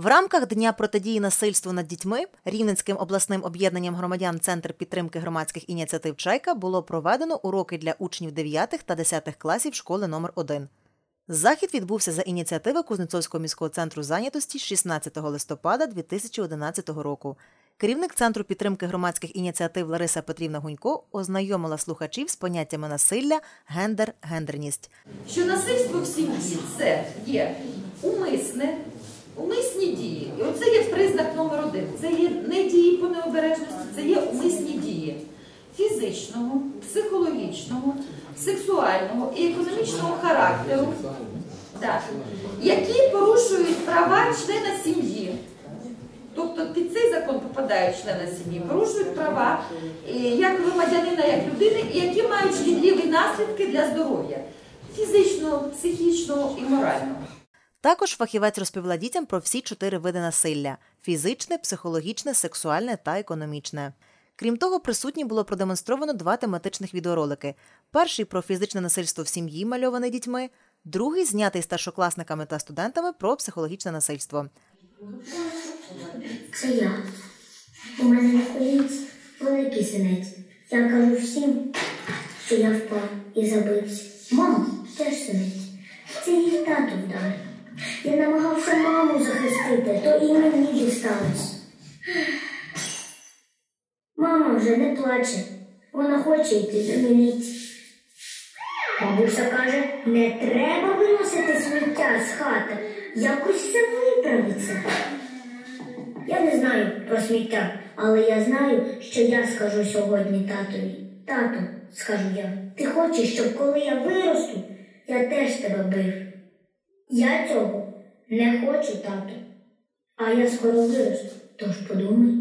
В рамках Дня протидії насильству над дітьми Рівненським обласним об'єднанням громадян Центр підтримки громадських ініціатив Чайка було проведено уроки для учнів 9 та 10 класів школи номер 1 Захід відбувся за ініціативи Кузнецовського міського центру зайнятості 16 листопада 2011 року. Керівник центру підтримки громадських ініціатив Лариса Петрівна Гунько ознайомила слухачів з поняттями насилля, гендер, гендерність. що насильство в сім'ї це є умисне, умисні дії. І оце є признак номер один. Це є не дії по необережності, це є умисні дії фізичного, психологічного, сексуального і економічного характеру, які порушують права члена сім'ї. Тобто під цей закон попадають члени сім'ї, порушують права е, як громадянина, як людини, і які мають шкідливі наслідки для здоров'я фізичного, психічного і морального. Також фахівець розповіла дітям про всі чотири види насилля: фізичне, психологічне, сексуальне та економічне. Крім того, присутні було продемонстровано два тематичних відеоролики: перший про фізичне насильство в сім'ї, мальований дітьми, другий знятий старшокласниками та студентами про психологічне насильство. Це я. У мене на колінці великий синець. Я кажу всім, що я впав і забився. Мама теж синець. Це її тато вдарив. Я намагався маму захистити, то і мені дісталось. Мама вже не плаче. Вона хоче йти до міліції. Бабуся каже, не треба виносити сміття з хати. Якось все виправиться. Я не знаю про сміття, але я знаю, що я скажу сьогодні татові. Тато, скажу я, ти хочеш, щоб коли я виросту, я теж тебе бив. Я цього не хочу, тату. А я скоро виросту, тож подумай.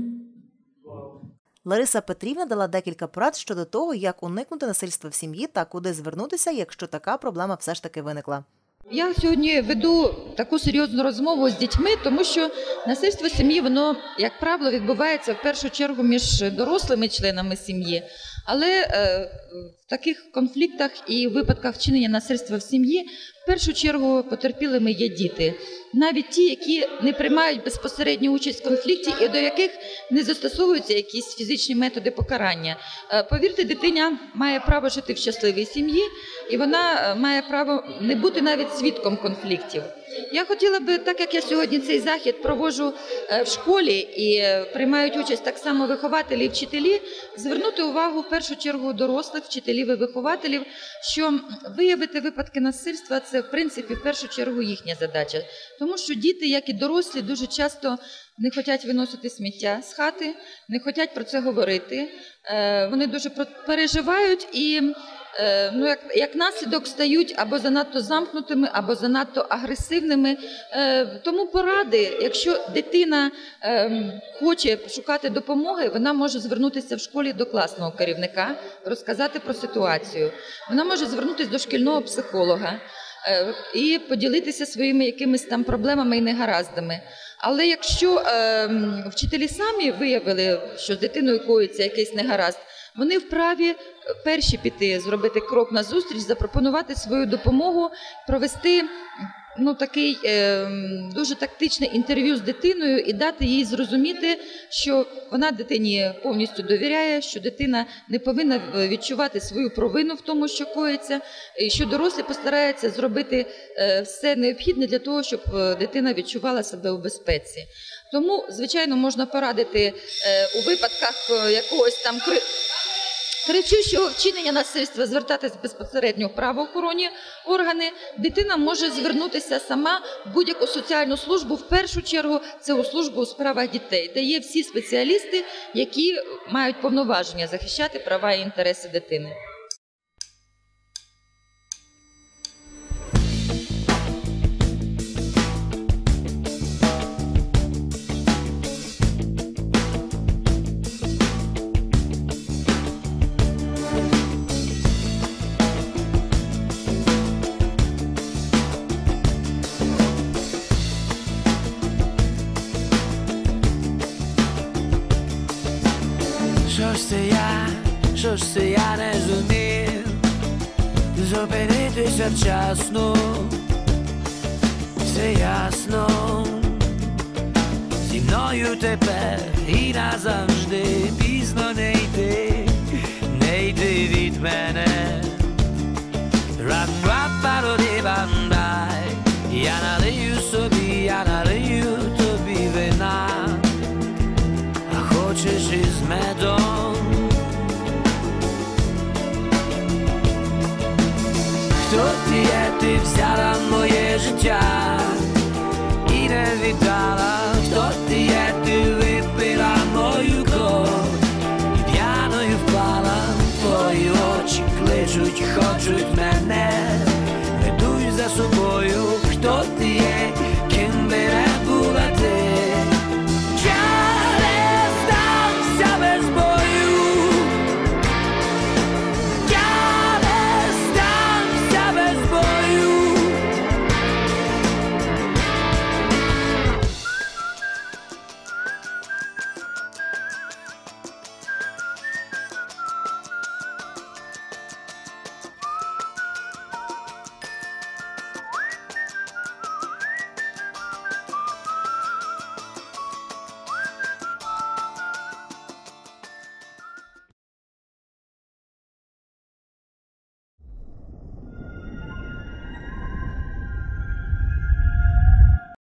Лариса Петрівна дала декілька порад щодо того, як уникнути насильства в сім'ї та куди звернутися, якщо така проблема все ж таки виникла. Я сьогодні веду таку серйозну розмову з дітьми, тому що насильство в сім'ї, воно, як правило, відбувається в першу чергу між дорослими членами сім'ї. Але е, в таких конфліктах і випадках вчинення насильства в сім'ї в першу чергу потерпілими є діти, навіть ті, які не приймають безпосередню участь в конфлікті і до яких не застосовуються якісь фізичні методи покарання. Е, повірте, дитиня має право жити в щасливій сім'ї, і вона е, має право не бути навіть свідком конфліктів. Я хотіла би, так як я сьогодні цей захід проводжу е, в школі і приймають участь так само вихователі і вчителі, звернути увагу в першу чергу дорослих вчителів і вихователів, що виявити випадки насильства це в принципі в першу чергу їхня задача, тому що діти, як і дорослі, дуже часто не хочуть виносити сміття з хати, не хочуть про це говорити. Е, Вони дуже переживають і е, ну, як, як наслідок стають або занадто замкнутими, або занадто агресивними. Е, Тому поради, якщо дитина е, хоче шукати допомоги, вона може звернутися в школі до класного керівника, розказати про ситуацію. Вона може звернутися до шкільного психолога. Е, І поділитися своїми якимись там проблемами і негараздами. Але якщо е, вчителі самі виявили, що з дитиною коїться якийсь негаразд, вони вправі е, перші піти, зробити крок на зустріч, запропонувати свою допомогу, провести ну, такий е, дуже тактичне інтерв'ю з дитиною і дати їй зрозуміти, що вона дитині повністю довіряє, що дитина не повинна е, відчувати свою провину в тому, що коїться, і що дорослі постараються зробити е, все необхідне для того, щоб е, дитина відчувала себе у безпеці. Тому, звичайно, можна порадити е, у випадках якогось там кри... кричущого вчинення насильства звертатись безпосередньо в правоохоронні органи. Дитина може звернутися сама в будь-яку соціальну службу. В першу чергу це у службу у справах дітей, де є всі спеціалісти, які мають повноваження захищати права і інтереси дитини. Що ж це я, що ж це я не зумів зупинитися вчасно, все ясно, зі мною тепер і назавжди escuchar, inevitable.